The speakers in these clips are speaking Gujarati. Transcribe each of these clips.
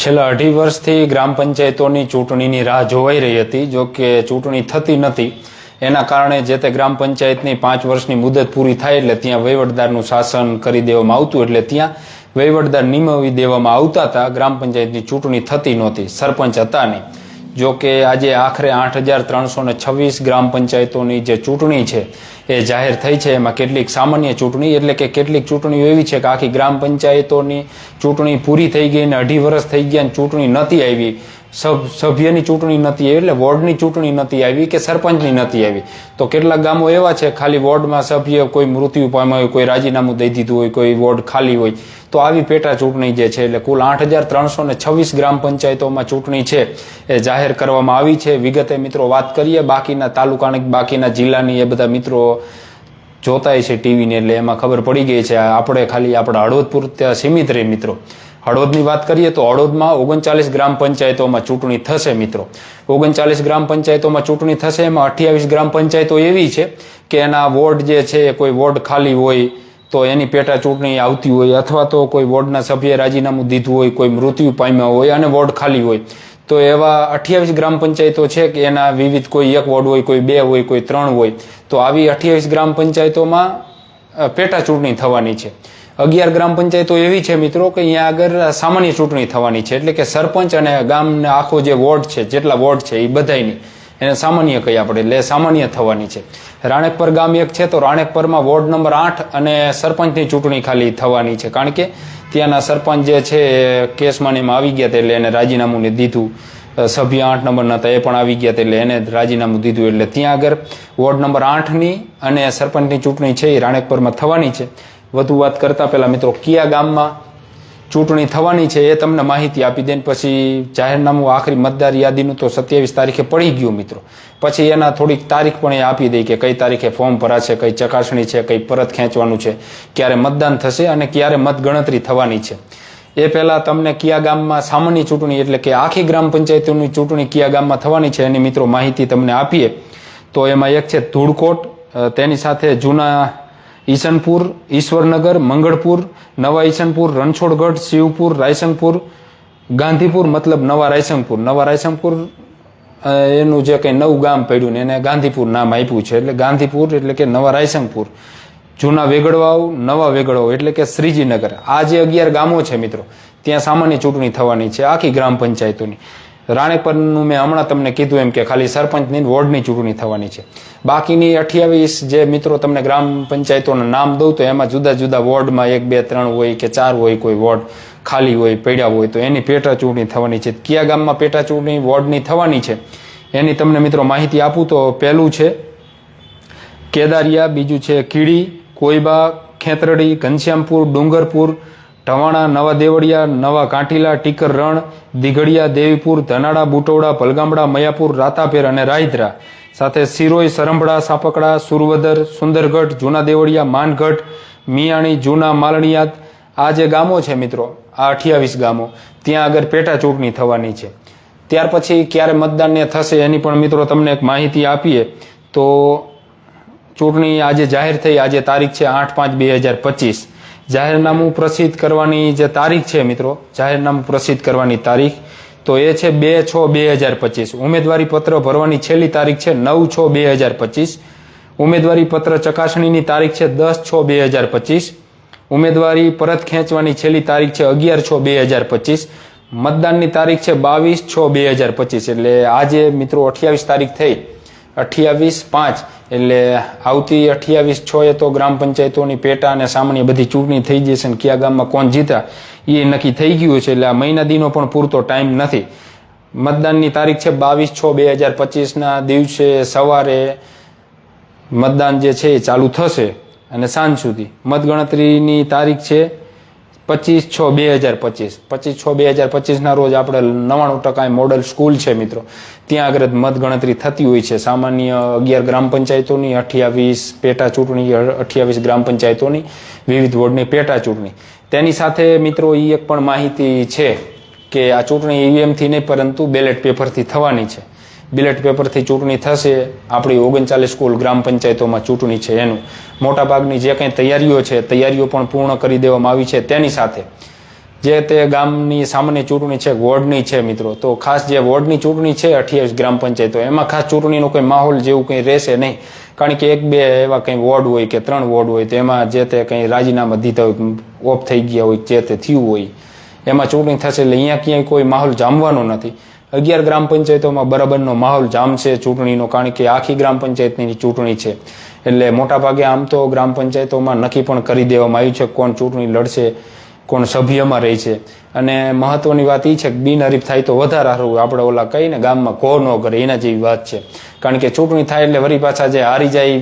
છેલ્લા અઢી વર્ષથી ગ્રામ પંચાયતોની ચૂંટણીની રાહ જોવાઈ રહી હતી, જો કે ચૂંટણી થતી નથી. એના કારણે જે તે ગ્રામ પંચાયતની પાંચ વર્ષની મુદત પૂરી થાય એટલે ત્યાં વહીવટદારનું શાસન કરી દેવામાં આવતું, એટલે ત્યાં વહીવટદાર નિમવી દેવામાં આવતા હતા. ગ્રામ પંચાયતની ચૂંટણી થતી નહોતી. સરપંચ હતા નહીં. જો કે આજે આખરે આઠ હજાર ત્રણસો ને છવ્વીસ ગ્રામ પંચાયતોની જે ચૂંટણી છે, એ જાહેર થઈ છે. એમાં કેટલીક સામાન્ય ચૂંટણી, એટલે કે કેટલીક ચૂંટણીઓ એવી છે કે આખી ગ્રામ પંચાયતોની ચૂંટણી પૂરી થઈ ગઈ ને અઢી વર્ષ થઈ ગયા ચૂંટણી નથી આવી. સભ્યની ચૂંટણી નથી આવી એટલે વોર્ડની ચૂંટણી નથી આવી કે સરપંચની નથી આવી. તો કેટલાક ગામો એવા છે, ખાલી વોર્ડમાં સભ્ય કોઈ મૃત્યુ પામ્યા હોય, કોઈ રાજીનામું દઈ દીધું હોય, કોઈ વોર્ડ ખાલી હોય, તો આવી પેટા ચૂંટણી જે છે, એટલે કુલ આઠ હજાર ત્રણસો ને છવ્વીસ ગ્રામ પંચાયતોમાં ચૂંટણી છે, એ જાહેર કરવામાં આવી છે. વિગતે મિત્રો વાત કરીએ, બાકીના તાલુકાની બાકીના જિલ્લાની એ બધા મિત્રો જોતાય છે ટીવીને, એટલે એમાં ખબર પડી ગઈ છે. આપણે ખાલી આપણા હળવદ પૂરતા સીમિત રહે મિત્રો. હળવદની વાત કરીએ તો હળવદમાં ઓગણચાલીસ ગ્રામ પંચાયતોમાં ચૂંટણી થશે મિત્રો. ઓગણચાલીસ ગ્રામ પંચાયતોમાં ચૂંટણી થશે, એમાં અઠ્યાવીસ ગ્રામ પંચાયતો એવી છે કે એના વોર્ડ જે છે, કોઈ વોર્ડ ખાલી હોય તો એની પેટા ચૂંટણી આવતી હોય અથવા તો કોઈ વોર્ડના સભ્યે રાજીનામું દીધું હોય, કોઈ મૃત્યુ પામ્યા હોય અને વોર્ડ ખાલી હોય. તો એવા અઠ્યાવીસ ગ્રામ પંચાયતો છે કે એના વિવિધ કોઈ એક વોર્ડ હોય, કોઈ બે હોય, કોઈ ત્રણ હોય, તો આવી અઠ્યાવીસ ગ્રામ પંચાયતોમાં પેટા ચૂંટણી થવાની છે. અગિયાર ગ્રામ પંચાયતો એવી છે મિત્રો કે અહીંયા આગળ સામાન્ય ચૂંટણી થવાની છે. એટલે કે સરપંચ અને ગામના આખો જે વોર્ડ છે, જેટલા વોર્ડ છે એ બધાયની. એને સામાન્ય કહીએ આપણે, એટલે સામાન્ય થવાની છે. રાણેકપર ગામ એક છે, તો રાણેકપરમાં વોર્ડ નંબર આઠ અને સરપંચની ચૂંટણી ખાલી થવાની છે. કારણ કે ત્યાંના સરપંચ જે છે, એ કેસમાં એમાં આવી ગયા એટલે એને રાજીનામું દીધું. સભ્ય આઠ નંબરના હતા, એ પણ આવી ગયા એટલે એને રાજીનામું દીધું. એટલે ત્યાં આગળ વોર્ડ નંબર આઠની અને સરપંચની ચૂંટણી છે એ રાણેકપરમાં થવાની છે. વધુ વાત કરતા પહેલાં મિત્રો, કયા ગામમાં ચૂંટણી થવાની છે એ તમને માહિતી આપી દે પછી જાહેરનામું આખરી મતદાર યાદીનું તો સત્યાવીસ તારીખે પડી ગયું મિત્રો. પછી એના થોડીક તારીખ પણ એ આપી દે કે કઈ તારીખે ફોર્મ ભરાશે, કઈ ચકાસણી છે, કઈ પરત ખેંચવાનું છે, ક્યારે મતદાન થશે અને ક્યારે મતગણતરી થવાની છે. એ પહેલા તમને કયા ગામમાં સામાન્ય ચૂંટણી એટલે કે આખી ગ્રામ પંચાયતોની ચૂંટણી કયા ગામમાં થવાની છે એની મિત્રો માહિતી તમને આપીએ. તો એમાં એક છે ધૂળકોટ તેની સાથે જૂના ઈસનપુર, ઈશ્વરનગર, મંગળપુર, નવા ઈસનપુર, રણછોડગઢ, શિવપુર રાયસંગપુર ગાંધીપુર, મતલબ નવા રાયસંગપુર નવા રાયસંગપુર એનું જે કંઈ નવું ગામ પડ્યું ને એને ગાંધીપુર નામ આપ્યું છે. એટલે ગાંધીપુર એટલે કે નવા રાયસંગપુર જૂના વેગડવાઓ, નવા વેગડવાઓ એટલે કે શ્રીજીનગર. આ જે અગિયાર ગામો છે મિત્રો, ત્યાં સામાન્ય ચૂંટણી થવાની છે આખી ગ્રામ પંચાયતોની. રાણેપરનું મેં હમણાં તમને કીધું એમ કે ખાલી સરપંચની વોર્ડની ચૂંટણી થવાની છે. બાકીની અઠ્યાવીસ જે મિત્રો તમને ગ્રામ પંચાયતોના નામ દઉં તો એમાં જુદા જુદા વોર્ડમાં એક, બે, ત્રણ હોય કે ચાર હોય કોઈ વોર્ડ ખાલી હોય, પડ્યા હોય તો એની પેટા ચૂંટણી થવાની છે. કયા ગામમાં પેટા ચૂંટણી વોર્ડની થવાની છે એની તમને મિત્રો માહિતી આપું તો પહેલું છે કેદારિયા, બીજું છે કીડી કોઈબા ખેતરડી, ઘનશ્યામપુર, ડુંગરપુર ઢવાણા, નવા દેવળિયા, નવા કાંઠીલા, ટીકર રણ, દીઘડિયા, દેવીપુર, ધનાડા, બુટોડા, ભલગામડા, મયાપુર, રાતાપેર અને રાયધરા સાથે સિરોઈ, સરંભડા, સાપકડા, સુરવદર, સુંદરગઢ, જૂના દેવળિયા, માનગઢ, મિયાણી, જૂના માલણીયાત આ જે ગામો છે મિત્રો, આ અઠ્યાવીસ ગામો, ત્યાં આગળ પેટા ચૂંટણી થવાની છે. ત્યાર પછી ક્યારે મતદાનને થશે એની પણ મિત્રો તમને એક માહિતી આપીએ. તો ચૂંટણી આજે જાહેર થઈ, આજે તારીખ છે આઠ પાંચ બે હજાર પચીસ. જાહેરનામું પ્રસિદ્ધ કરવાની જે તારીખ છે મિત્રો, જાહેરનામું પ્રસિદ્ધ કરવાની તારીખ, તો એ છે બે છ બે હજાર પચીસ. ઉમેદવારી પત્ર ભરવાની છેલ્લી તારીખ છે નવ છ બે હજાર પચીસ. ઉમેદવારી પત્ર ચકાસણીની તારીખ છે દસ છ બે હજાર પચીસ. ઉમેદવારી પરત ખેંચવાની છેલ્લી તારીખ છે અગિયાર છ બે હજાર પચીસ. મતદાનની તારીખ છે બાવીસ છ બે હજાર પચીસ. એટલે આજે મિત્રો અઠ્યાવીસ તારીખ થઈ. અઠ્યાવીસ પાંચ, એટલે આવતી અઠ્યાવીસ છ એ તો ગ્રામ પંચાયતોની પેટા અને સામાન્ય બધી ચૂંટણી થઈ જશે ને કયા ગામમાં કોણ જીતા, એ નક્કી થઈ ગયું છે, એટલે આ મહિના દીનો પણ પૂરતો ટાઈમ નથી. મતદાનની તારીખ છે બાવીસ છ બે હજાર પચીસના દિવસે સવારે મતદાન જે છે એ ચાલુ થશે, અને સાંજ સુધી. મતગણતરીની તારીખ છે પચીસ છ બે હજાર પચીસ. પચીસ છ બે હજાર પચીસના રોજ આપણે નવ્વાણું ટકા મોડલ સ્કૂલ છે મિત્રો. ત્યાં આગળ મતગણતરી થતી હોય છે. સામાન્ય અગિયાર ગ્રામ પંચાયતોની, અઠ્યાવીસ પેટા ચૂંટણી, અઠ્યાવીસ ગ્રામ પંચાયતોની, વિવિધ વોર્ડની પેટા ચૂંટણી. તેની સાથે મિત્રો એ એક પણ માહિતી છે કે આ ચૂંટણી ઈવીએમથી નહીં, પરંતુ બેલેટ પેપરથી થવાની છે. બેલેટ પેપરથી ચૂંટણી થશે. આપણી ઓગણચાલીસ કુલ ગ્રામ પંચાયતોમાં ચૂંટણી છે એનું. મોટાભાગની જે કંઈ તૈયારીઓ છે, તૈયારીઓ પણ પૂર્ણ કરી દેવામાં આવી છે તેની સાથે. જે તે ગામની સામાન્ય ચૂંટણી છે, વોર્ડની છે મિત્રો. તો ખાસ જે વોર્ડની ચૂંટણી છે, અઠ્યાવીસ ગ્રામ પંચાયતો, એમાં ખાસ ચૂંટણીનો કોઈ માહોલ જેવું કંઈ રહેશે નહીં. કારણ કે એક બે એવા કંઈ વોર્ડ હોય કે ત્રણ વોર્ડ હોય, તો એમાં જે તે કંઈ રાજીનામા દીધા હોય, ઓફ થઈ ગયા હોય, જે તે થયું હોય. એમાં ચૂંટણી થશે એટલે અહીંયા ક્યાંય કોઈ માહોલ જામવાનો નથી. અગિયાર ગ્રામ પંચાયતોમાં બરાબરનો માહોલ જામશે ચૂંટણીનો કારણ કે આખી ગ્રામ પંચાયતની ચૂંટણી છે. એટલે મોટાભાગે આમ તો ગ્રામ પંચાયતોમાં નક્કી પણ કરી દેવામાં આવ્યું છે કોણ ચૂંટણી લડશે, કોણ સભ્યમાં રહે છે. અને મહત્વની વાત એ છે કે બિનહરીફ થાય તો વધારે સારું. આપણે ઓલા કહીને ગામમાં કો ન કરે, એના જેવી વાત છે. કારણ કે ચૂંટણી થાય એટલે વળી પાછા જે હારી જાય,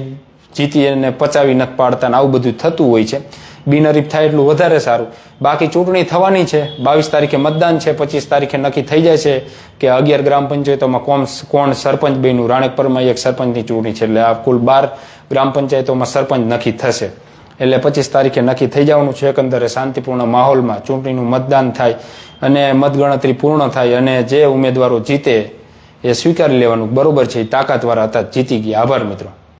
જીતી એને પચાવી નખ પાડતા આવું બધું થતું હોય છે. બિનહરીફ થાય એટલું વધારે સારું. બાકી ચૂંટણી થવાની છે, બાવીસ તારીખે મતદાન છે, પચીસ તારીખે નક્કી થઈ જાય છે કે અગિયાર ગ્રામ પંચાયતોમાં કોણ કોણ સરપંચ બન્યું? રાણેકપરમાં એક સરપંચની ચૂંટણી છે એટલે આ કુલ બાર ગ્રામ પંચાયતોમાં સરપંચ નક્કી થશે. એટલે પચીસ તારીખે નક્કી થઈ જવાનું છે, એકંદરે શાંતિપૂર્ણ માહોલમાં ચૂંટણીનું મતદાન થાય અને મતગણતરી પૂર્ણ થાય અને જે ઉમેદવારો જીતે એ સ્વીકારી લેવાનું બરોબર છે, એ તાકાતવાળા હતા, જીતી ગયા. આભાર મિત્રો.